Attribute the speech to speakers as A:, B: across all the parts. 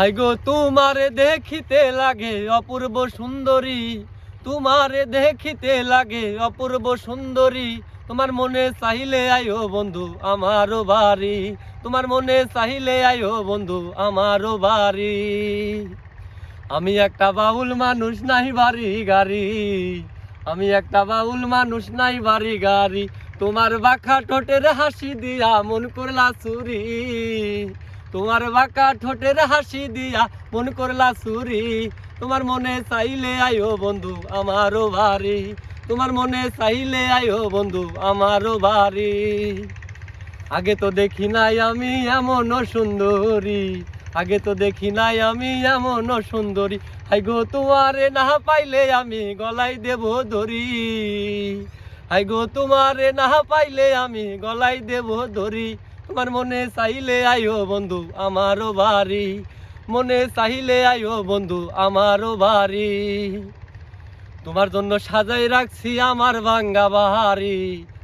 A: High গো, তোমারে দেখিতে লাগে অপূর্ব সুন্দরী। তোমারে দেখিতে লাগে অপূর্ব সুন্দরী। তোমার মনে চাহিলে আয়ো বন্ধু আমারও বাড়ি। তোমার মনে চাহিলে আয়ো বন্ধু আমারও বাড়ি। আমি একটা বাউল মানুষ, নাই বাড়ি গাড়ি। আমি একটা বাউল মানুষ, নাই বাড়ি গাড়ি। তোমার বাঁকা ঠোঁটের হাসি দিয়া মন করলা চুরি। তোমার বাঁকা ঠোঁটের হাসি দিয়া মন করলা সুরি। তোমার মনে চাইলে আয়ো বন্ধু, আমারও বাড়ি। তোমার মনে চাইলে আয়ো বন্ধু, আমারও বাড়ি। আগে তো দেখি নাই আমি এমন সুন্দরী। আগে তো দেখি নাই আমি এমন সুন্দরী। হাই গো, তোমারে না পাইলে আমি গলাই দেব ধরি হাই গো, তোমারে না পাইলে আমি গলাই দেব ধরি তোমার মনে চাইলে আইও বন্ধু, আমারও বাড়ি। মনে চাইলে আইও বন্ধু, আমারও বাড়ি। তোমার জন্য সাজাই রাখছি আমার ভাঙ্গা বাড়ি।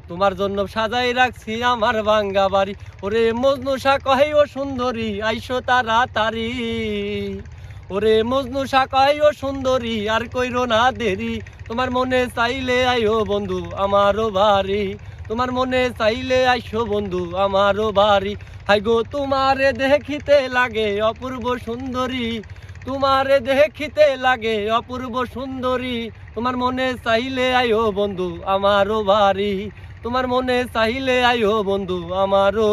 A: তোমার জন্য সাজাই রাখছি আমার ভাঙ্গা বাড়ি। ওরে মজনু শাহ কহে ও সুন্দরী, আইসো তাড়াতাড়ি। ওরে মজনু শাহ কহে ও সুন্দরী, আর কইরো না দেরি। তোমার মনে চাইলে আইও বন্ধু, আমারও বাড়ি। তোমার মনে চাইলে আইসো বন্ধু আমারও বাড়ি। হাই গো, তোমারে দেখিতে লাগে অপূর্ব সুন্দরী। তোমারে দেখিতে লাগে অপূর্ব সুন্দরী। তোমার মনে চাইলে আইও বন্ধু আমারও বাড়ি। তোমার মনে চাইলে আইও বন্ধু আমারও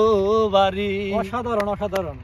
A: বাড়ি।
B: অসাধারণ অসাধারণ।